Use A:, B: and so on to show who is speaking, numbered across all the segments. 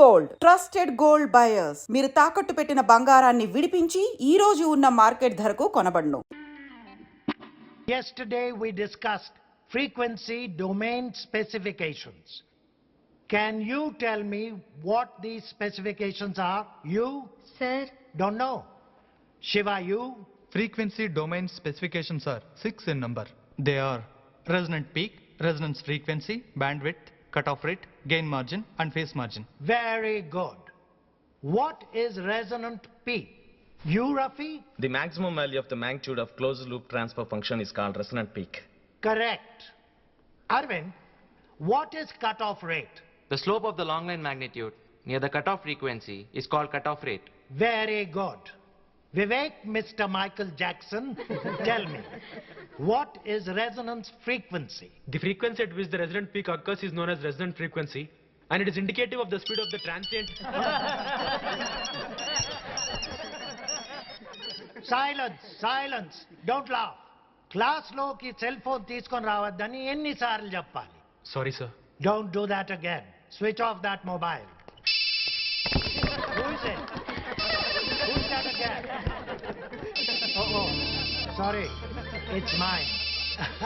A: Gold trusted gold buyers మీరు తాకట్టు పెట్టిన బంగారాన్ని విడిపించి ఈ రోజు ఉన్న మార్కెట్ ధరకు కొనబడును
B: Yesterday we discussed frequency domain specifications. Can you tell me what these specifications are? You
C: sir
B: don't know. Shiva, you?
D: Frequency domain specifications are six in number. They are resonant peak, resonance frequency, bandwidth, cutoff rate, gain margin, and phase margin.
B: Very good. What is resonant peak? You, Rafi?
E: The maximum value of the magnitude of closed loop transfer function is called resonant peak.
B: Correct. Arvind, what is cutoff rate?
F: The slope of the long line magnitude near the cutoff frequency is called cutoff rate.
B: Very good. Vivek, Mr. Michael Jackson, tell me, what is resonance frequency?
G: The frequency at which the resonant peak occurs is known as resonant frequency and it is indicative of the speed of the transient.
B: Silence silence don't laugh క్లాస్లోకి cell phone తీసుకొని రావద్దని ఎన్నిసార్లు చెప్పాలి
G: Sorry, sir.
B: Don't do that again switch off that mobile Sorry it's mine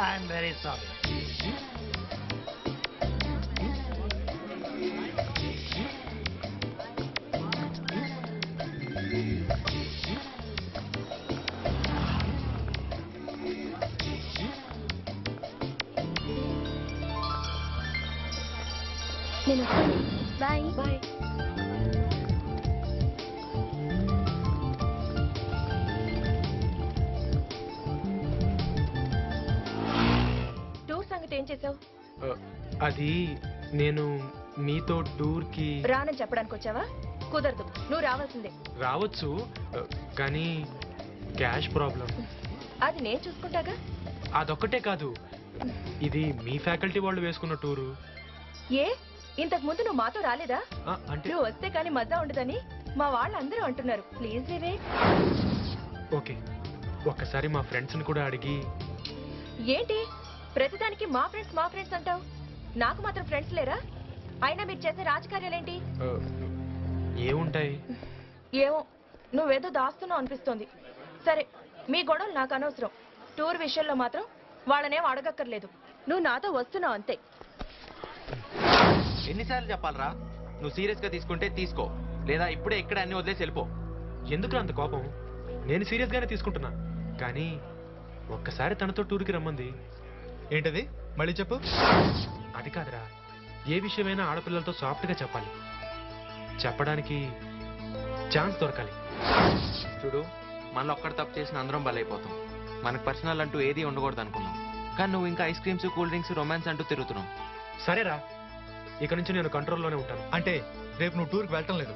B: I'm very sorry
C: నేను వస్తాను bye ఏం చేసావు
G: అది నేను మీతో టూర్కి
C: రానని చెప్పడానికి వచ్చావా? కుదరదు నువ్వు రావాల్సిందే.
G: రావచ్చు కానీ క్యాష్ ప్రాబ్లం.
C: అది నేను చూసుకుంటాగా?
G: అదొక్కటే కాదు ఇది మీ ఫ్యాకల్టీ వాళ్ళు వేసుకున్న టూరు.
C: ఏ? ఇంతకు ముందు నువ్వు మాతో రాలేదా?
G: అంటే
C: నువ్వు వస్తే కానీ మజా ఉండదని మా వాళ్ళందరూ అంటున్నారు. ప్లీజ్ వివేక్.
G: ఓకే ఒక్కసారి మా ఫ్రెండ్స్ని కూడా అడిగి
C: ఏంటి? ప్రతిదానికి మా ఫ్రెండ్స్ మా ఫ్రెండ్స్ అంటావు. నాకు మాత్రం ఫ్రెండ్స్ లేరా? అయినా మీరు చేసే రాజకార్యాలేంటి?
G: ఏముంటాయి?
C: ఏమో నువ్వేదో దాస్తున్నావు అనిపిస్తోంది. సరే మీ గొడవలు నాకు అనవసరం. టూర్ విషయంలో మాత్రం వాళ్ళనేం అడగక్కర్లేదు. నువ్వు నాతో వస్తున్నావు అంతే.
F: ఎన్నిసార్లు చెప్పాలరా? నువ్వు సీరియస్గా తీసుకుంటే తీసుకో. లేదా ఇప్పుడే ఇక్కడ అన్ని వదిలేసి వెళ్ళిపో.
G: ఎందుకు అంత కోపం? నేను సీరియస్గానే తీసుకుంటున్నా. కానీ ఒక్కసారి తనతో టూర్కి రమ్మంది
D: ఏంటది? మళ్ళీ చెప్పు.
G: అది కాదురా. ఏ విషయమైనా ఆడపిల్లలతో సాఫ్ట్గా చెప్పాలి. చెప్పడానికి ఛాన్స్ దొరకాలి.
F: చూడు మనలో ఒక్కడ తప్పు చేసిన అందరం బలైపోతాం. మనకు పర్సనల్ అంటూ ఏది ఉండకూడదు అనుకున్నాం కానీ నువ్వు ఇంకా ice creams cool drinks romance అంటూ తిరుగుతున్నావు.
G: సరేరా. ఇక నుంచి నేను కంట్రోల్లోనే ఉంటాను.
D: అంటే రేపు నువ్వు టూర్కి వెళ్ళటం లేదు.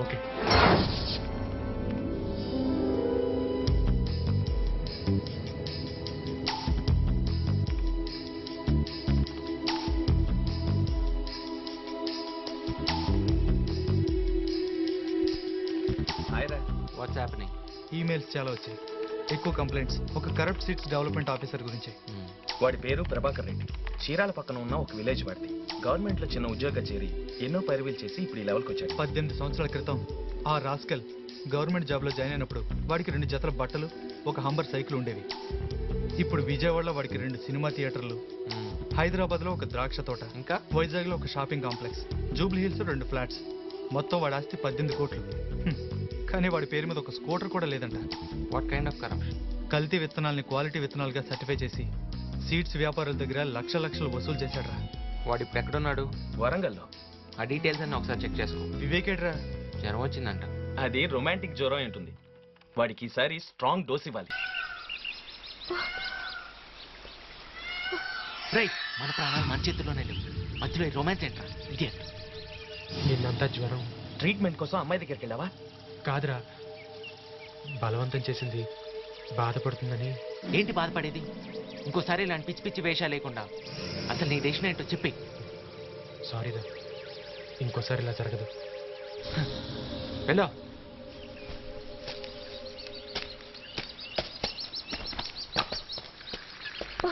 G: ఓకే.
D: ఈమెయిల్స్ చాలా వచ్చాయి. ఎక్కువ కంప్లైంట్స్. ఒక కరప్ట్ సీట్స్ డెవలప్మెంట్ ఆఫీసర్ గురించి.
E: వాడి పేరు ప్రభాకర్ రెడ్డి. చీరాల పక్కన ఉన్న ఒక విలేజ్ వాడిది. గవర్నమెంట్లో చిన్న ఉద్యోగం చేరి ఎన్నో పైరువీలు చేసి ఇప్పుడు ఈ లెవెల్కి వచ్చాడు.
D: పద్దెనిమిది సంవత్సరాల క్రితం ఆ రాస్కెల్ గవర్నమెంట్ జాబ్లో జాయిన్ అయినప్పుడు వాడికి రెండు జతల బట్టలు ఒక హంబర్ సైకిల్ ఉండేవి. ఇప్పుడు విజయవాడలో వాడికి రెండు సినిమా థియేటర్లు హైదరాబాద్లో ఒక ద్రాక్ష తోట
F: ఇంకా?
D: వైజాగ్లో ఒక షాపింగ్ కాంప్లెక్స్ జూబ్లీ హిల్స్ రెండు ఫ్లాట్స్. మొత్తం వాడి ఆస్తి పద్దెనిమిది కోట్లు. కానీ వాడి పేరు మీద ఒక స్కూటర్ కూడా లేదంట.
F: వాట్ కైండ్ ఆఫ్ కరప్షన్
D: కల్తీ విత్తనాల్ని క్వాలిటీ విత్తనాలుగా సర్టిఫై చేసి సీడ్స్ వ్యాపారుల దగ్గర లక్ష లక్షలు వసూలు చేశాడ్రా.
F: వాడు ఇప్పుడు ఎక్కడున్నాడు?
E: వరంగల్లో.
F: ఆ డీటెయిల్స్ అన్ని ఒకసారి చెక్ చేసుకో.
D: వివేకేడ్రా.
F: జ్వరం వచ్చిందంట.
E: అది రొమాంటిక్ జ్వరం ఉంటుంది వాడికి ఈసారి స్ట్రాంగ్ డోస్ ఇవ్వాలి.
F: రైట్ మన ప్రాణాలు మన చేతుల్లోనే లేవు. మధ్యలో ఈ రొమాన్స్ ఏంట్రా? ఇడియట్
G: నిన్నంతా జ్వరం.
E: ట్రీట్మెంట్ కోసం అమ్మాయి దగ్గరికి వెళ్ళావా?
G: కాదురా. బలవంతం చేసింది బాధపడుతుందని.
F: ఏంటి బాధపడేది? ఇంకోసారి ఇలాంటి పిచ్చి పిచ్చి వేషాలు లేకుండా. అసలు నీ దేశం ఏంటో చెప్పి.
G: సారీరా ఇంకోసారి ఇలా జరగదు.
F: వెళ్ళో.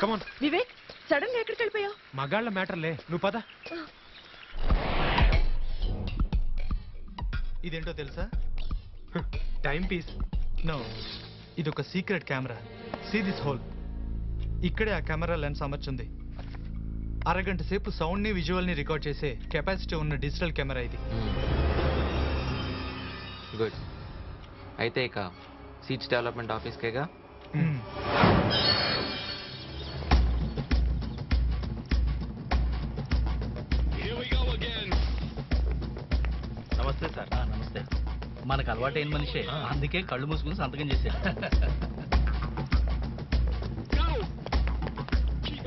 G: కమాన్
C: వివేక్ సడన్గా ఎక్కడికి వెళ్ళిపోయావు?
G: మగాళ్ళ మ్యాటర్లే నువ్వు పద.
D: ఇదేంటో తెలుసా?
G: టైం పీస్
D: నో ఇది ఒక secret camera. See this hole ఇక్కడే ఆ కెమెరా లెన్స్ అమర్చుంది. అరగంట సేపు సౌండ్ని విజువల్ని రికార్డ్ చేసే కెపాసిటీ ఉన్న డిజిటల్ కెమెరా ఇది.
H: గుడ్ అయితే ఇక సీట్స్ డెవలప్మెంట్ ఆఫీస్కేగా?
I: మనకు అలవాటైన మనిషే. అందుకే కళ్ళు మూసుకుని సంతకం చేశాడు.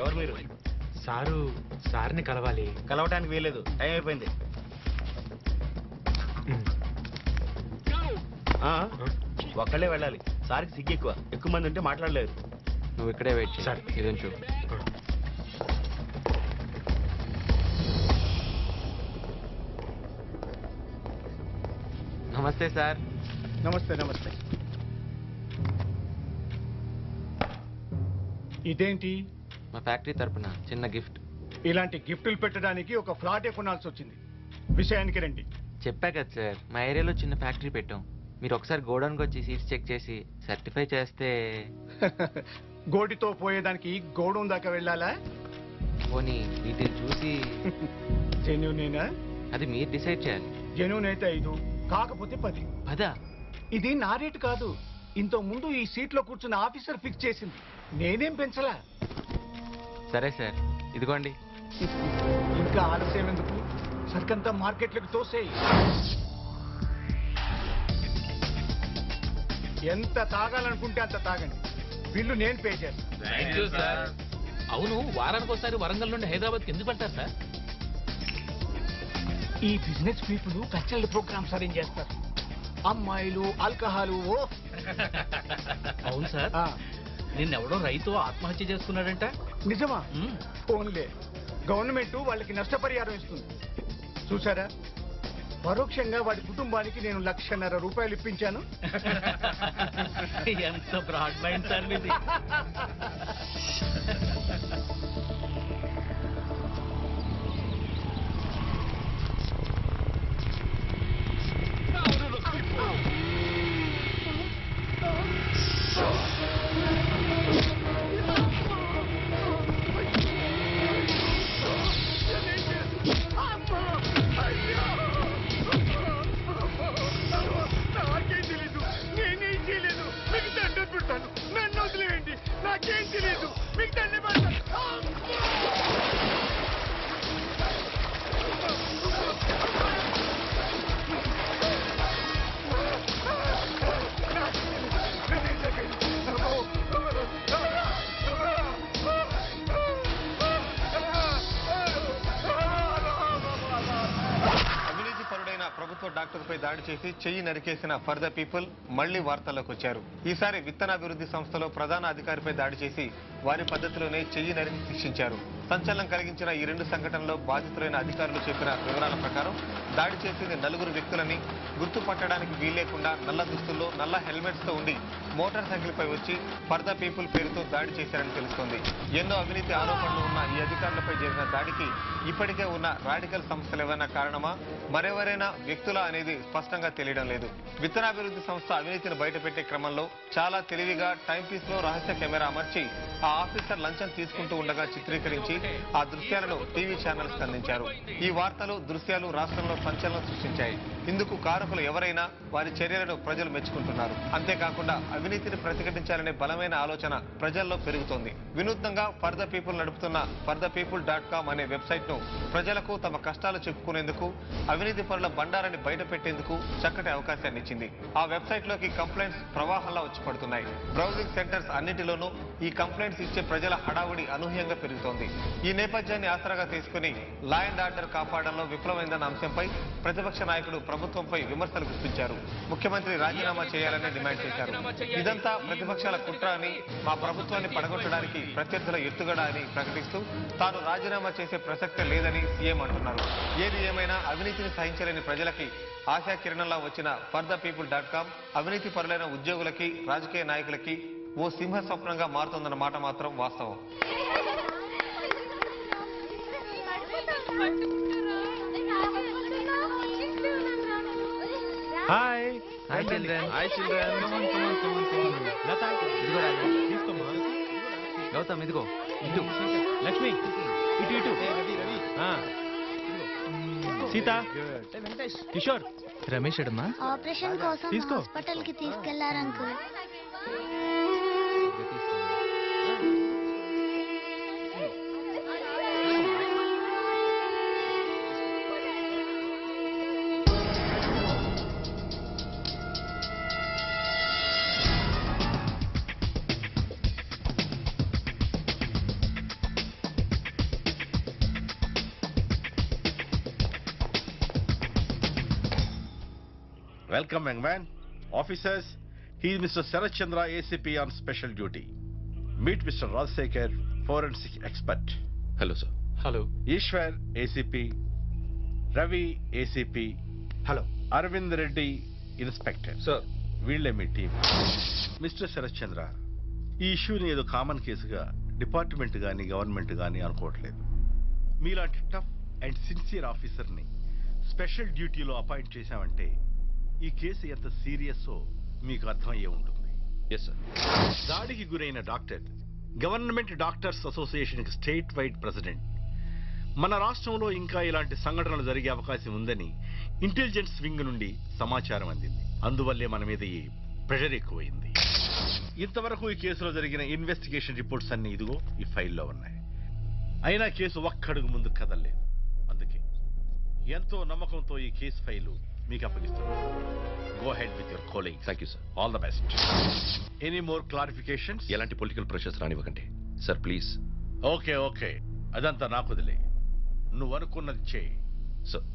E: ఎవరు మీరు?
G: సారు సార్ని కలవాలి.
E: కలవడానికి వీలేదు టైం అయిపోయింది. ఆ, ఒక్కళ్ళే వెళ్ళాలి. సార్కి సిగ్గు ఎక్కువ. ఎక్కువ మంది ఉంటే మాట్లాడలేదు
H: నువ్వు ఇక్కడే వెయిట్ చేయి.
G: సరే.
H: ఇది ఉంచు నమస్తే సార్.
J: నమస్తే నమస్తే. ఇదేంటి?
H: మా ఫ్యాక్టరీ తరపున చిన్న గిఫ్ట్.
J: ఇలాంటి గిఫ్టులు పెట్టడానికి ఒక ఫ్లాటే కొనాల్సి వచ్చింది. విషయానికి రండి.
H: చెప్పా కదా సార్ మా ఏరియాలో చిన్న ఫ్యాక్టరీ పెట్టాం. మీరు ఒకసారి గోడౌన్కి వచ్చి సీట్స్ చెక్ చేసి సర్టిఫై చేస్తే
J: గోడితో పోయేదానికి గోడౌన్ దాకా వెళ్ళాలా?
H: పోనీ వీటిని చూసి
J: జెన్యునేనా?
H: అది మీరు డిసైడ్ చేయాలి.
J: జెన్యున్ అయితే ఐదు. కాకపోతే పది.
H: పదా?
J: ఇది నా రేటు కాదు. ఇంత ముందు ఈ సీట్లో కూర్చున్న ఆఫీసర్ ఫిక్స్ చేసింది. నేనేం పెంచలా?
H: సరే సార్ ఇదిగోండి.
J: ఇంకా ఆలస్యం ఎందుకు? సరికంతా మార్కెట్లకు తోసేయి. ఎంత తాగాలనుకుంటే అంత తాగండి. బిల్లు నేను పే చేస్తాను
I: అవును వారానికి ఒకసారి వరంగల్ నుండి హైదరాబాద్కి ఎందుకు వెళ్తారు సార్?
J: ఈ business people cultural programmes arrange చేస్తారు. అమ్మాయిలు ఆల్కహాలు ఓ.
I: అవును సార్.
J: ఆ,
I: నిన్నెవడో రైతు ఆత్మహత్య చేసుకున్నాడంట.
J: నిజమా?
I: మ్మ్.
J: ఓన్లే గవర్నమెంట్ వాళ్ళకి నష్టపరిహారం ఇస్తుంది. చూసారా పరోక్షంగా వాడి కుటుంబానికి నేను లక్షన్నర రూపాయలు ఇప్పించాను.
I: ఎంత బ్రాడ్ మైండ్ సార్ మీది?
K: పై దాడి చేసి చెయ్యి నరికేసిన ఫర్ ద పీపుల్ మళ్ళీ వార్తల్లోకి వచ్చారు ఈసారి విత్తనాభివృద్ధి సంస్థలో ప్రధాన అధికారిపై దాడి చేసి వారి పద్ధతిలోనే చెయ్యి నరికి శిక్షించారు సంచలనం కలిగించిన ఈ రెండు సంఘటనలో బాధితులైన అధికారులు చెప్పిన వివరాల ప్రకారం దాడి చేసింది నలుగురు వ్యక్తులని గుర్తుపట్టడానికి వీల్లేకుండా నల్ల దుస్తుల్లో నల్ల హెల్మెట్స్తో ఉండి మోటార్ సైకిల్ పై వచ్చి ఫర్ పీపుల్ పేరుతో దాడి చేశారని తెలుస్తోంది. ఎన్నో అవినీతి ఆరోపణలు ఉన్న ఈ అధికారులపై జరిగిన దాడికి ఇప్పటికే ఉన్న రాడికల్ సంస్థలు ఏమైనా కారణమా? మరెవరైనా వ్యక్తుల అనేది స్పష్టంగా తెలియడం లేదు. విత్తనాభివృద్ధి సంస్థ అవినీతిని బయటపెట్టే క్రమంలో చాలా తెలివిగా టైంపీస్లో రహస్య కెమెరా అమర్చి ఆ ఆఫీసర్ లంచం తీసుకుంటూ ఉండగా చిత్రీకరించి ఆ దృశ్యాలను టీవీ ఛానల్స్ అందించారు ఈ వార్తలు దృశ్యాలు రాష్ట్రంలో సంచలనం సృష్టించాయి. ఇందుకు కారకులు ఎవరైనా వారి చర్యలను ప్రజలు మెచ్చుకుంటున్నారు. అంతేకాకుండా అవినీతిని ప్రతిఘటించాలనే బలమైన ఆలోచన ప్రజల్లో పెరుగుతోంది. వినూత్నంగా ఫర్ ద పీపుల్ నడుపుతున్న for the people dot com అనే వెబ్సైట్ను ప్రజలకు తమ కష్టాలు చెప్పుకునేందుకు అవినీతి పనుల బండారాన్ని బయట పెట్టేందుకు చక్కటి అవకాశాన్ని ఇచ్చింది. ఆ వెబ్సైట్లోకి కంప్లైంట్స్ ప్రవాహంలా వచ్చి పడుతున్నాయి. బ్రౌజింగ్ సెంటర్స్ అన్నింటిలోనూ ఈ కంప్లైంట్స్ ఇచ్చే ప్రజల హడావుడి అనూహ్యంగా పెరుగుతోంది. ఈ నేపథ్యాన్ని ఆసరాగా తీసుకుని లా అండ్ ఆర్డర్ కాపాడంలో విఫలమైందన్న అంశంపై ప్రతిపక్ష నాయకుడు ప్రభుత్వంపై విమర్శలు గుర్తించారు ముఖ్యమంత్రి రాజీనామా చేయాలని డిమాండ్ చేశారు. ఇదంతా ప్రతిపక్షాల కుట్ర అని మా ప్రభుత్వాన్ని పడగొట్టడానికి ప్రత్యర్థుల ఎత్తుగడ అని ప్రకటిస్తూ తాను రాజీనామా చేసే ప్రసక్తే లేదని సీఎం అంటున్నారు. ఏది ఏమైనా అవినీతిని సహించలేని ప్రజలకి ఆశా కిరణంలా వచ్చిన for the people dot com అవినీతి పరులైన ఉద్యోగులకి రాజకీయ నాయకులకి ఓ సింహ స్వప్నంగా మారుతోందన్న మాట మాత్రం వాస్తవం.
H: Hi. Children. Hi children.
G: Lata
H: ఇదిగో రాజా.
G: తీసుకోమ్మా.
H: గౌతమ్ ఇదిగో. ఇటు.
G: లక్ష్మి ఇటు ఇటు. సీత. కిషోర్.
D: రమేష్ అడమ్మా
L: ఆపరేషన్ కోసం
G: తీసుకో.
L: హాస్పిటల్కి తీసుకెళ్ళారు uncle.
M: Welcome, young man. Officers, he is Mr. Sarath Chandra, ACP on special duty. Meet Mr. Rajsekar, forensic expert.
H: Hello sir
G: hello
M: Ishwar, ACP. Ravi, ACP.
G: Hello
M: Arvind Reddy, Inspector.
H: Sir
M: వీళ్ళే మీ team mister Sarath Chandra ఈ ఇష్యూని ఏదో common కేసుగా department కానీ government కానీ అనుకోవట్లేదు మీలాంటి టఫ్ అండ్ సిన్సియర్ ఆఫీసర్ని స్పెషల్ డ్యూటీలో అపాయింట్ చేశామంటే ఈ కేసు ఎంత సీరియస్సో మీకు అర్థమయ్యే ఉంటుంది.
H: ఎస్ సార్
M: దాడికి గురైన doctor government doctors association state wide president. మన రాష్ట్రంలో ఇంకా ఇలాంటి సంఘటనలు జరిగే అవకాశం ఉందని ఇంటెలిజెన్స్ వింగ్ నుండి సమాచారం అందింది. అందువల్లే మన మీద ఈ ప్రెషర్ ఎక్కువైంది. ఇంతవరకు ఈ కేసులో జరిగిన ఇన్వెస్టిగేషన్ రిపోర్ట్స్ అన్ని ఇదిగో ఈ ఫైల్లో ఉన్నాయి. అయినా కేసు ఒక్కడుగు ముందు కదలలేదు. అందుకే ఎంతో నమ్మకంతో ఈ కేసు ఫైలు మీకు అప్పగిస్తున్నాను go ahead with your calling
H: thank you sir
M: all the best any more clarifications
H: ఎలాంటి పొలిటికల్ ప్రెషర్స్ రానివ్వకండి. సార్ ప్లీజ్
M: ఓకే ఓకే అదంతా నాకు వదిలే. నువ్వు అనుకున్నది చేయి.
H: సార్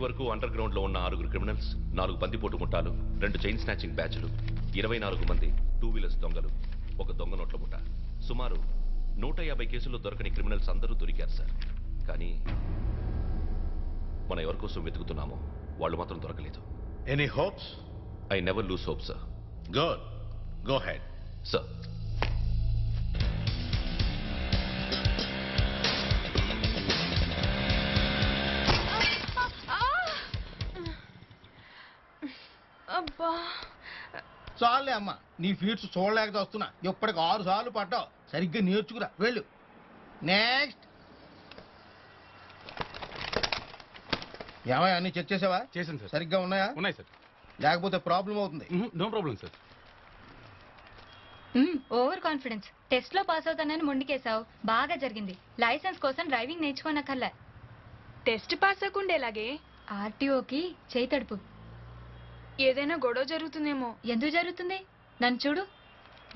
H: వరకు అండర్ గ్రౌండ్లో ఉన్న ఆరుగురు క్రిమినల్స్ నాలుగు బందిపోటు ముఠాలు రెండు చైన్ స్నాచింగ్ బ్యాచ్లు ఇరవై నాలుగు మంది టూ వీలర్స్ దొంగలు ఒక దొంగ నోట్ల ముఠ సుమారు నూట యాభై కేసుల్లో దొరకని క్రిమినల్స్ అందరూ దొరికారు సార్ కానీ మనం ఎవరి కోసం వెతుకుతున్నామో వాళ్ళు మాత్రం దొరకలేదు
M: Any hopes?
H: I never lose hope sir
M: Good. Go ahead.
N: Sir
J: చాలే అమ్మా నీ ఫీట్స్ చూడలేక వస్తున్నా ఇప్పటికి ఆరు సార్లు పడ్డావు. సరిగ్గా నేర్చుకురా. వెళ్ళు. నెక్స్ట్ ఏమయ్య అన్ని చెక్ చేసావా?
G: చేశాను సార్.
J: సరిగ్గా ఉన్నాయా?
G: ఉన్నాయి సార్.
J: లేకపోతే ప్రాబ్లం అవుతుంది.
G: No problem
L: sir. Over confidence టెస్ట్లో పాస్ అవుతానని మొండికేశావు. బాగా జరిగింది. లైసెన్స్ కోసం డ్రైవింగ్ నేర్చుకోనక్కర్లే.
N: టెస్ట్ పాస్ అవ్వకుండా ఎలాగే
L: ఆర్టీఓకి చేయి తడుపు.
N: ఏదైనా గొడవ జరుగుతుందేమో.
L: ఎందుకు జరుగుతుంది? నన్ను చూడు.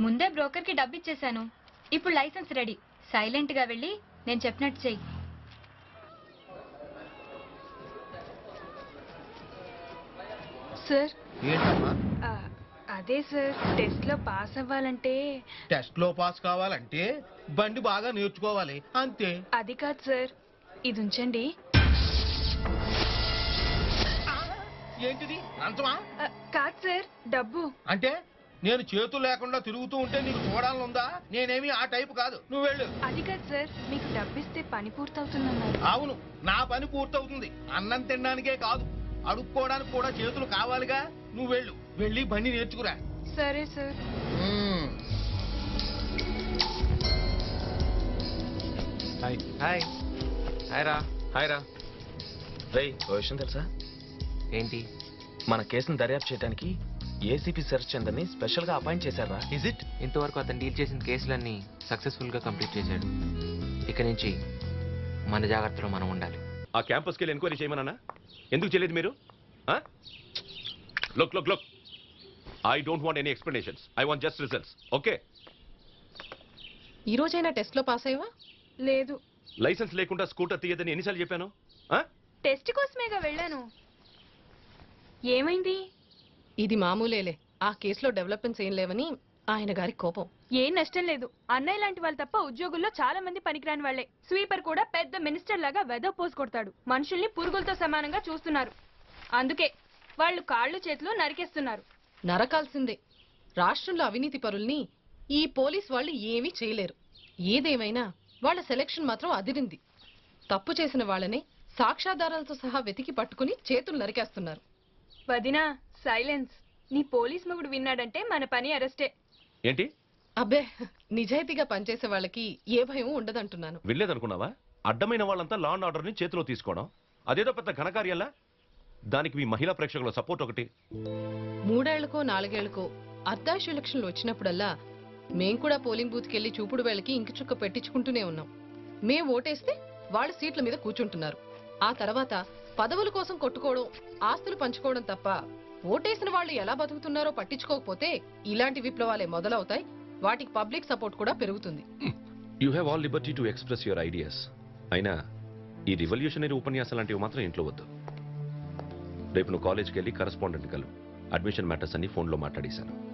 L: ముందే బ్రోకర్కి డబ్బు ఇచ్చేశాను ఇప్పుడు లైసెన్స్ రెడీ. సైలెంట్గా వెళ్ళి నేను చెప్పినట్టు చెయ్యి.
N: సార్.
J: ఏంటమ్మా?
N: ఆ, అది అదే సార్. టెస్ట్లో పాస్ అవ్వాలంటే.
O: టెస్ట్లో పాస్ కావాలంటే బండి బాగా నేర్చుకోవాలి. అంతే.
N: అది కాదు సార్. ఇది ఉంచండి.
O: ఏంటిది? అంతమా?
N: కాదు సార్ డబ్బు.
O: అంటే నేను చేతులు లేకుండా తిరుగుతూ ఉంటే నీకు చూడాలనుందా నేనేమి ఆ టైపు కాదు. నువ్వు వెళ్ళు.
N: అది కాదు సార్ మీకు డబ్బిస్తే పని పూర్తవుతుందన్నారు.
O: అవును నా పని పూర్తవుతుంది. అన్నం తినడానికే కాదు. అడుక్కోవడానికి కూడా చేతులు కావాలిగా. నువ్వు వెళ్ళు. వెళ్ళి బండి నేర్చుకురా.
N: సరే సార్.
O: Hi
E: hi. హాయ్. రా హాయ్ రా రేయ్ ఓ విషయం తెలుసా?
F: ఏంటి?
E: మన కేసును దర్యాప్తు చేయడానికి ఏసీపీ సెర్చ్ చందర్ని స్పెషల్గా అపాయింట్ చేశారా?
F: ఇజ్ ఇట్ ఇంతవరకు అతను డీల్ చేసిన కేసులన్నీ సక్సెస్ఫుల్గా కంప్లీట్ చేశాడు. ఇక నుంచి మన జాగ్రత్తలో మనం ఉండాలి.
H: ఆ క్యాంపస్కి వెళ్ళి ఎంక్వైరీ చేయమన్నా ఎందుకు చేయలేదు మీరు? Look look look I don't want any explanations I want just results okay
P: ఈ రోజైనా టెస్ట్లో పాస్ అయ్యవా?
N: లేదు.
H: లైసెన్స్ లేకుండా స్కూటర్ తీయదని ఎన్నిసార్లు చెప్పాను? ఆ?
N: టెస్ట్ కోసమేగా వెళ్ళాను. ఏమైంది?
P: ఇది మామూలేలే. ఆ కేసులో డెవలప్మెంట్స్ ఏం లేవని ఆయన గారి కోపం.
N: ఏం నష్టం లేదు. అన్నయ్య లాంటి వాళ్ళు తప్ప ఉద్యోగుల్లో చాలా మంది పనికిరాని వాళ్ళే స్వీపర్ కూడా పెద్ద మినిస్టర్ లాగా వెద పోసి కొడతాడు. మనుషుల్ని పురుగులతో సమానంగా చూస్తున్నారు. అందుకే వాళ్ళు కాళ్ళు చేతులు నరికేస్తున్నారు.
P: నరకాల్సిందే. రాష్ట్రంలో అవినీతి పరుల్ని ఈ పోలీస్ వాళ్ళు ఏమీ చేయలేరు. ఏదేమైనా వాళ్ళ సెలక్షన్ మాత్రం అదిరింది. తప్పు చేసిన వాళ్ళని సాక్ష్యాధారాలతో సహా వెతికి పట్టుకుని చేతులు నరికేస్తున్నారు.
N: వదినా సైలెన్స్. నీ పోలీస్ మొగుడు విన్నాడంటే మన పని అరెస్టే.
H: ఏంటి?
P: అబ్బే నిజాయితీగా పనిచేసే వాళ్ళకి ఏ భయం ఉండదంటున్నాను.
H: వినలేదనుకున్నావా అడ్డమైన వాళ్ళంతా లా అండ్ ఆర్డర్ని చేతిలో తీసుకోవడం. అదేదో పెద్ద ఘనకార్యంలా? దానికి మీ మహిళా ప్రేక్షకుల సపోర్ట్ ఒకటి.
P: మూడేళ్ళకో నాలుగేళ్ళకో అర్ధాశ ఎలక్షన్లు వచ్చినప్పుడల్లా మేం కూడా పోలింగ్ బూత్కి వెళ్ళి చూపుడు వేళకి ఇంకి చుక్క పెట్టించుకుంటూనే ఉన్నాం. మేం ఓటేస్తే వాళ్ళ సీట్ల మీద కూర్చుంటున్నారు. ఆ తర్వాత పదవుల కోసం కొట్టుకోవడం ఆస్తులు పంచుకోవడం తప్ప ఓటేసిన వాళ్ళు ఎలా బతుకుతున్నారో పట్టించుకోకపోతే ఇలాంటి విప్లవాలే మొదలవుతాయి. వాటికి పబ్లిక్ సపోర్ట్ కూడా పెరుగుతుంది.
H: You have all liberty to express your ideas అయినా ఈ రివల్యూషనరీ ఉపన్యాసం లాంటివి మాత్రం ఇంట్లో వద్దు. రేపు నువ్వు కాలేజ్కి వెళ్ళి కరస్పాండెంట్ కలు. అడ్మిషన్ మ్యాటర్స్ అన్ని ఫోన్లో మాట్లాడేశాను.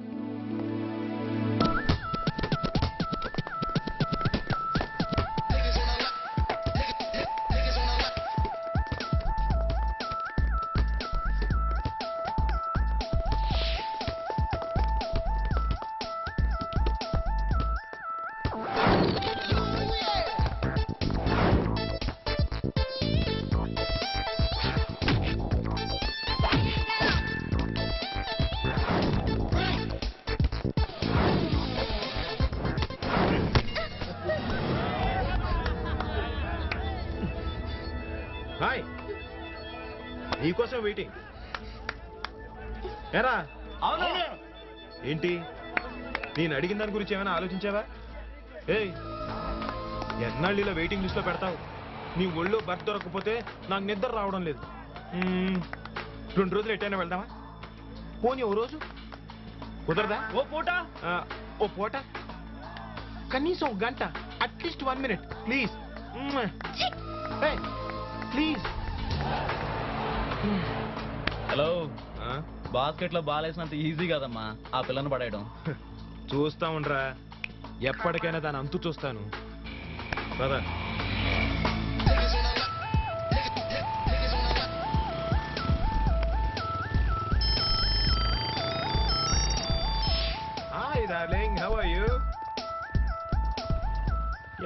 Q: హాయ్. నీకోసం వెయిటింగ్. ఎరా
O: అవును.
Q: ఏంటి? నేను అడిగిన దాని గురించి ఏమైనా ఆలోచించావా? ఏయ్ ఎన్నాళ్ళు ఇలా వెయిటింగ్ లిస్ట్లో పెడతావు? నీ ఒళ్ళో బర్త్ దొరకకపోతే నాకు నిద్ర రావడం లేదు. మ్మ్, రెండు రోజులు ఎట్టైనా వెళ్దామా? పోనీ ఓ రోజు? కుదరదా? ఓ పూట. ఓ పూట? కనీసం ఒక గంట atleast one minute please.
R: Please. Hello. బాస్కెట్లో బాలేసినంత ఈజీ కదమ్మా ఆ పిల్లను పడేయడం.
Q: చూస్తా ఉండరా. ఎప్పటికైనా దాని అంతు చూస్తాను. పద Hi, darling. How are you?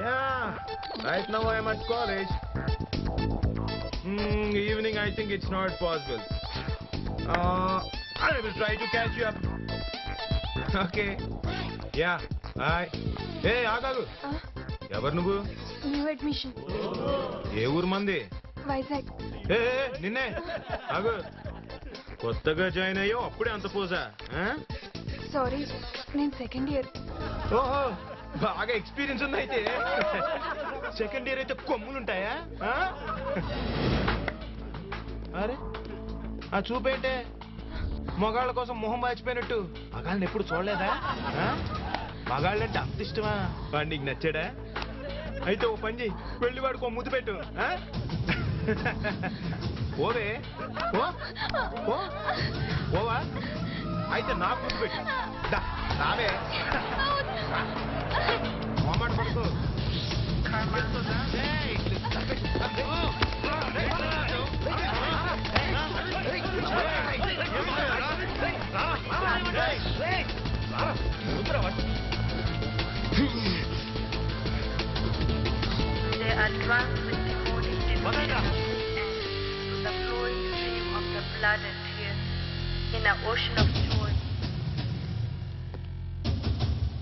Q: Yeah, right now I am at college. Evening, I think it's not possible. Uh, I will try to catch you up. Okay. Yeah, bye. Hey, ఆగాగు ఎవరు నువ్వు
N: న్యూ అడ్మిషన్
Q: ఏ ఊరు మంది
N: వైజాగ్
Q: ఏ ఏ, నిన్నే ఆగు కొత్తగా join అయ్యో అప్పుడే అంత ఆ?
N: సారీ నేను సెకండ్ ఇయర్
Q: ఓహో బాగా ఎక్స్పీరియన్స్ ఉంది అయితే సెకండ్ ఇయర్ అయితే కొమ్ములు ఉంటాయా? అరే ఆ చూపేంటే మగాళ్ళ కోసం మొహం వాచిపోయినట్టు మగాళ్ళని ఎప్పుడు చూడలేదా? మగాళ్ళంటే అంత ఇష్టమా? వాడు నీకు నచ్చాడా? అయితే ఓ పని చెయ్యి వెళ్ళి వాడికి ఓ ముద్దు పెట్టు ఆ? ఓవే ఓ ఓవా అయితే నాకు ముద్దు పెట్టు. నావే మొహమాట పడుకో
S: advance with demonic delusion and the flowing stream of the blood and tears in an ocean of